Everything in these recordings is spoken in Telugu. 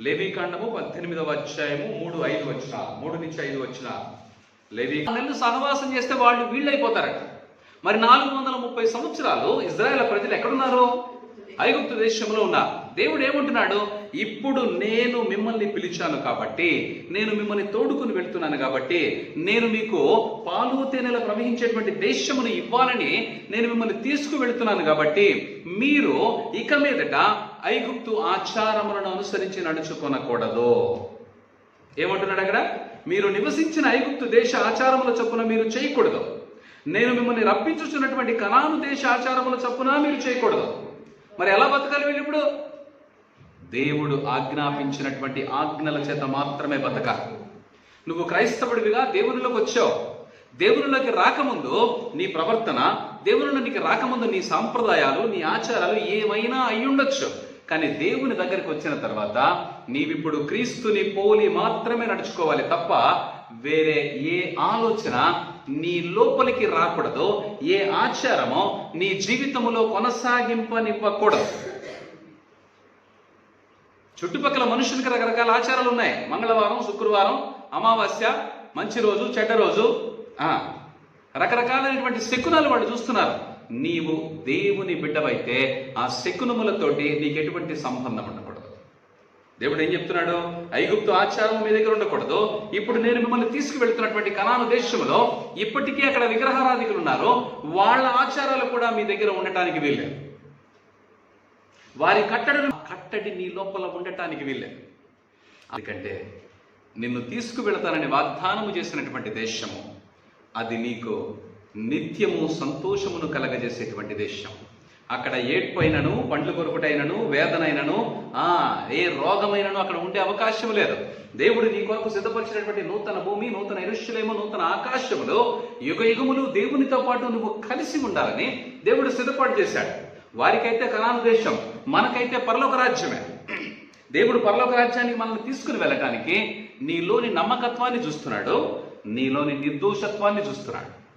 లేవీకాండము పద్దెనిమిదవ అధ్యాయము మూడు ఐదు వచ్చిన మూడు నుంచి ఐదు వచ్చిన లేవీ నన్ను సహవాసం చేస్తే వాళ్ళు వీళ్ళైపోతారట. మరి నాలుగు వందల ముప్పై సంవత్సరాలు ఇజ్రాయెల్ ప్రజలు ఎక్కడున్నారు? ఐగుప్తు దేశంలో ఉన్నారు దేవుడు ఏమంటున్నాడు? ఇప్పుడు నేను మిమ్మల్ని పిలిచాను కాబట్టి నేను మిమ్మల్ని తోడుకుని వెళ్తున్నాను కాబట్టి నేను మీకు పాలు తేనెల ప్రవహించేటువంటి దేశమును ఇవ్వాలని నేను మిమ్మల్ని తీసుకువెళ్తున్నాను కాబట్టి మీరు ఇక మీదట ఐగుప్తు ఆచారములను అనుసరించి నడుచుకొనకూడదు. ఏమంటున్నాడు అక్కడ? మీరు నివసించిన ఐగుప్తు దేశ ఆచారముల చొప్పున మీరు చేయకూడదు. నేను మిమ్మల్ని రప్పించుచున్నటువంటి కనాను దేశ ఆచారముల చొప్పున మీరు చేయకూడదు. మరి ఎలా బతకాలి వీళ్ళు ఇప్పుడు? దేవుడు ఆజ్ఞాపించినటువంటి ఆజ్ఞల చేత మాత్రమే బతకాలి. నువ్వు క్రైస్తవుడివిగా దేవునిలోకి వచ్చావు. దేవునిలోకి రాకముందు నీ ప్రవర్తన దేవునిలోనికి రాకముందు నీ సాంప్రదాయాలు నీ ఆచారాలు ఏమైనా అయ్యుండొచ్చు. కానీ దేవుని దగ్గరికి వచ్చిన తర్వాత నీవిప్పుడు క్రీస్తుని పోలి మాత్రమే నడుచుకోవాలి తప్ప వేరే ఏ ఆలోచన నీ లోపలికి రాకూడదు ఏ ఆచారమో నీ జీవితములో కొనసాగింపనివ్వకూడదు. చుట్టుపక్కల మనుషులకి రకరకాల ఆచారాలు ఉన్నాయి. మంగళవారం శుక్రవారం అమావాస్య మంచి రోజు చెడ్డ రోజు. ఆ, రకరకాలైనటువంటి శకునాలు వాళ్ళు చూస్తున్నారు. నీవు దేవుని బిడ్డవైతే ఆ శకునములతోటి నీకు ఎటువంటి సంబంధం ఉండదు. దేవుడు ఏం చెప్తున్నాడు? ఐగుప్తు ఆచారం మీ దగ్గర ఉండకూడదు. ఇప్పుడు నేను మిమ్మల్ని తీసుకువెళ్తున్నటువంటి కణాను దేశంలో ఇప్పటికీ అక్కడ విగ్రహారాధికులు ఉన్నారు. వాళ్ళ ఆచారాలు కూడా మీ దగ్గర ఉండటానికి వీల్లేదు. వారి కట్టడి కట్టడి నీ లోపల ఉండటానికి వీల్లేదు. ఎందుకంటే నిన్ను తీసుకువెళతానని వాగ్దానము చేసినటువంటి దేశము అది నీకు నిత్యము సంతోషమును కలగజేసేటువంటి దేశం. అక్కడ ఏడ్పోయినను పండ్లు కొరుకుటైనను వేదనైనను ఆ ఏ రోగమైనను అక్కడ ఉండే అవకాశం లేదు. దేవుడు నీ కొరకు సిద్ధపరిచినటువంటి నూతన భూమి నూతన ఇరుష్యులేమో నూతన ఆకాశములో యుగ యుగములు దేవునితో పాటు నువ్వు కలిసి ఉండాలని దేవుడు సిద్ధపాటు చేశాడు. వారికైతే కనాను దేశం మనకైతే పరలోక రాజ్యమే. దేవుడు పరలోక రాజ్యానికి మనల్ని తీసుకుని వెళ్ళటానికి నీలోని నమ్మకత్వాన్ని చూస్తున్నాడు నీలోని నిర్దోషత్వాన్ని చూస్తున్నాడు.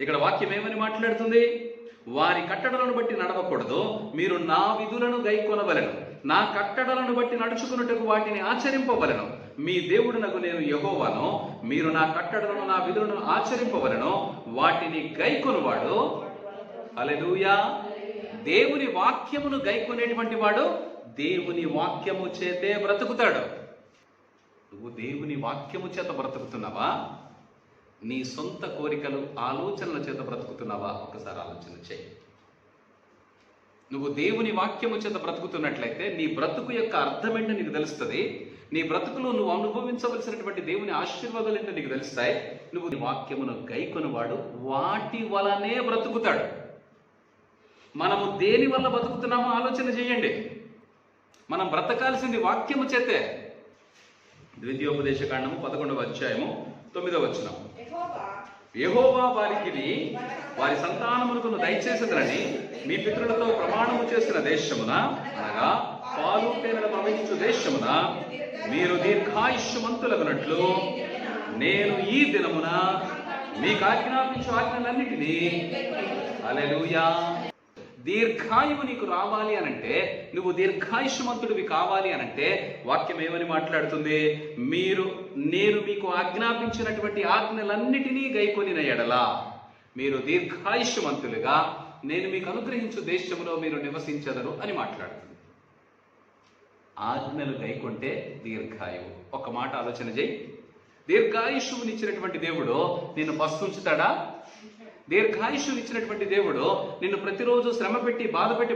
ఇక్కడ వాక్యం ఏమని మాట్లాడుతుంది? వారి కట్టడలను బట్టి నడవకూడదు మీరు నా విధులను గైకొనవలెను నా కట్టడలను బట్టి నడుచుకున్నట్టుకు వాటిని ఆచరింపవలెను. మీ దేవుడునకు నేను యహోవాను మీరు నా కట్టడలను నా విధులను ఆచరింపవలెను వాటిని గైకొనువాడు. హల్లెలూయా. దేవుని వాక్యమును గైకొనేటువంటి వాడు దేవుని వాక్యము చేతే బ్రతుకుతాడు. నువ్వు దేవుని వాక్యము చేత బ్రతుకుతున్నావా? నీ సొంత కోరికలు ఆలోచనల చేత బ్రతుకుతున్నావా? ఒకసారి ఆలోచన చేయి. నువ్వు దేవుని వాక్యము చేత బ్రతుకుతున్నట్లయితే నీ బ్రతుకు యొక్క అర్థం ఏంటో నీకు తెలుస్తుంది. నీ బ్రతుకులో నువ్వు అనుభవించవలసినటువంటి దేవుని ఆశీర్వాదాలు ఏంటో నీకు తెలుస్తాయి. నువ్వు నీ వాక్యమును గైకొనివాడు వాటి వలనే బ్రతుకుతాడు. మనము దేని వల్ల బ్రతుకుతున్నామో ఆలోచన చేయండి. మనం బ్రతకాల్సింది వాక్యము చేతే. ద్వితీయోపదేశ కాండము పదకొండవ అధ్యాయము తొమ్మిదవ వచ్చినాము యహోవా వారికి వారి సంతానములకు దయచేసిందని మీ పితరులతో ప్రమాణము చేసిన దేశమున అనగా పాలు తేనెల ప్రవహించు దేశమున మీరు దీర్ఘాయుష్యమంతులగునట్లు నేను ఈ దినమున మీకు ఆజ్ఞాపించు ఆజ్ఞలన్నిటినీ. అలెలుయా దీర్ఘాయువు నీకు రావాలి అనంటే నువ్వు దీర్ఘాయుష్మంతుడివి కావాలి అనంటే వాక్యం ఏమని మాట్లాడుతుంది? మీరు నేను మీకు ఆజ్ఞాపించినటువంటి ఆజ్ఞలన్నిటినీ గైకొనిన ఎడల మీరు దీర్ఘాయుష్మంతులుగా నేను మీకు అనుగ్రహించు దేశంలో మీరు నివసించదరు అని మాట్లాడుతుంది. ఆజ్ఞలు గైకొంటే దీర్ఘాయువు. ఒక మాట ఆలోచన చేయి. దీర్ఘాయుష్యునిచ్చినటువంటి దేవుడు నేను వస్తూంచుతాడా పస్తుంచుతాడా దీర్ఘాయుష్యునిచ్చినటువంటి దేవుడు నిన్ను ప్రతిరోజు శ్రమ పెట్టి బాధ పెట్టి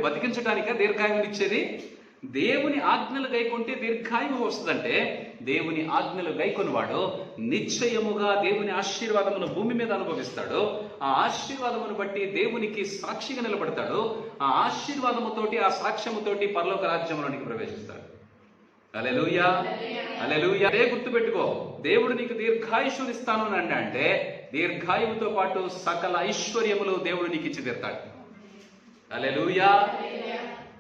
దీర్ఘాయువు ఇచ్చేది. దేవుని ఆజ్ఞలు గైకుంటే దీర్ఘాయువు వస్తుందంటే దేవుని ఆజ్ఞలు గైకొనివాడు నిశ్చయముగా దేవుని ఆశీర్వాదమును భూమి మీద అనుభవిస్తాడు. ఆ ఆశీర్వాదమును బట్టి దేవునికి సాక్షిగా నిలబడతాడు. ఆ ఆశీర్వాదముతోటి ఆ సాక్ష్యముతోటి పరలోక రాజ్యంలోనికి ప్రవేశిస్తాడు. అలెలుయా అలెలుయా అదే గుర్తుపెట్టుకో. దేవుడు నీకు దీర్ఘాయుష్యుని ఇస్తాను అని అంటే దీర్ఘాయువుతో పాటు సకల ఐశ్వర్యములు దేవుడు నీకు ఇచ్చి తీర్తాడు. అలెలుయా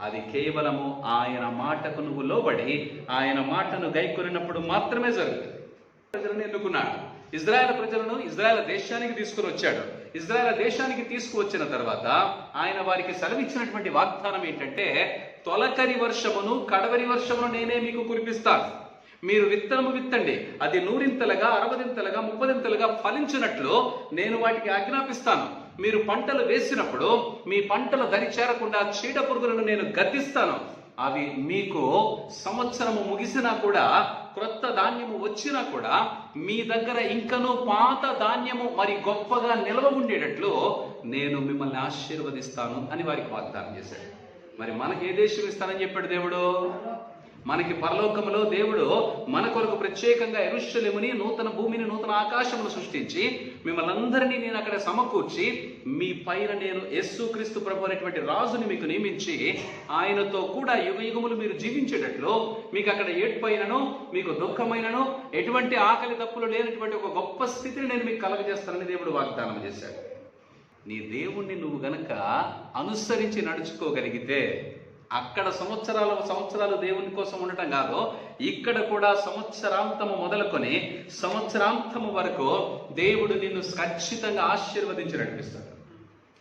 అది కేవలము ఆయన మాటకు నువ్వు లోబడి ఆయన మాటను గైకొనినప్పుడు మాత్రమే జరుగుతుంది. ప్రజలను ఎన్నుకున్నాడు. ఇజ్రాయెల్ ప్రజలను ఇజ్రాయెల్ దేశానికి తీసుకుని వచ్చాడు. ఇజ్రాయెల్ దేశానికి తీసుకువచ్చిన తర్వాత ఆయన వారికి సెలవిచ్చినటువంటి వాగ్దానం ఏంటంటే తొలకరి వర్షమును కడవరి వర్షమును నేనే మీకు కురిపిస్తాను. మీరు విత్తనము విత్తండి. అది నూరింతలుగా అరవదింతలుగా ముప్పదింతలుగా ఫలించినట్లు నేను వాటికి ఆజ్ఞాపిస్తాను. మీరు పంటలు వేసినప్పుడు మీ పంటలు దరి చేరకుండా చీడ పురుగులను నేను గద్దిస్తాను. అవి మీకు సంవత్సరము ముగిసినా కూడా క్రొత్త ధాన్యము వచ్చినా కూడా మీ దగ్గర ఇంకనూ పాత ధాన్యము మరి గొప్పగా నిల్వ ఉండేటట్లు నేను మిమ్మల్ని ఆశీర్వదిస్తాను అని వారికి వాగ్దానం చేశాడు. మరి మనకి ఏ దేశం ఇస్తానని చెప్పాడు దేవుడు? మనకి పరలోకములో దేవుడు మన కొరకు ప్రత్యేకంగా ఎరుషలేముని నూతన భూమిని నూతన ఆకాశమును సృష్టించి మిమ్మల్ని అందరినీ నేను అక్కడ సమకూర్చి మీ పైన నేను యేసు క్రీస్తు ప్రభు అనేటువంటి రాజుని మీకు నియమించి ఆయనతో కూడా యుగ యుగములు మీరు జీవించేటట్లు మీకు అక్కడ ఏడ్పైనను మీకు దుఃఖమైనను ఎటువంటి ఆకలి తప్పులు లేనటువంటి ఒక గొప్ప స్థితిని నేను మీకు కలగజేస్తానని దేవుడు వాగ్దానం చేశాడు. నీ దేవుణ్ణి నువ్వు గనక అనుసరించి నడుచుకోగలిగితే అక్కడ సంవత్సరాల సంవత్సరాలు దేవుని కోసం ఉండటం కాదు. ఇక్కడ కూడా సంవత్సరాంతము మొదలుకొని సంవత్సరాంతము వరకు దేవుడు నిన్ను ఖచ్చితంగా ఆశీర్వదించి నడిపిస్తాడు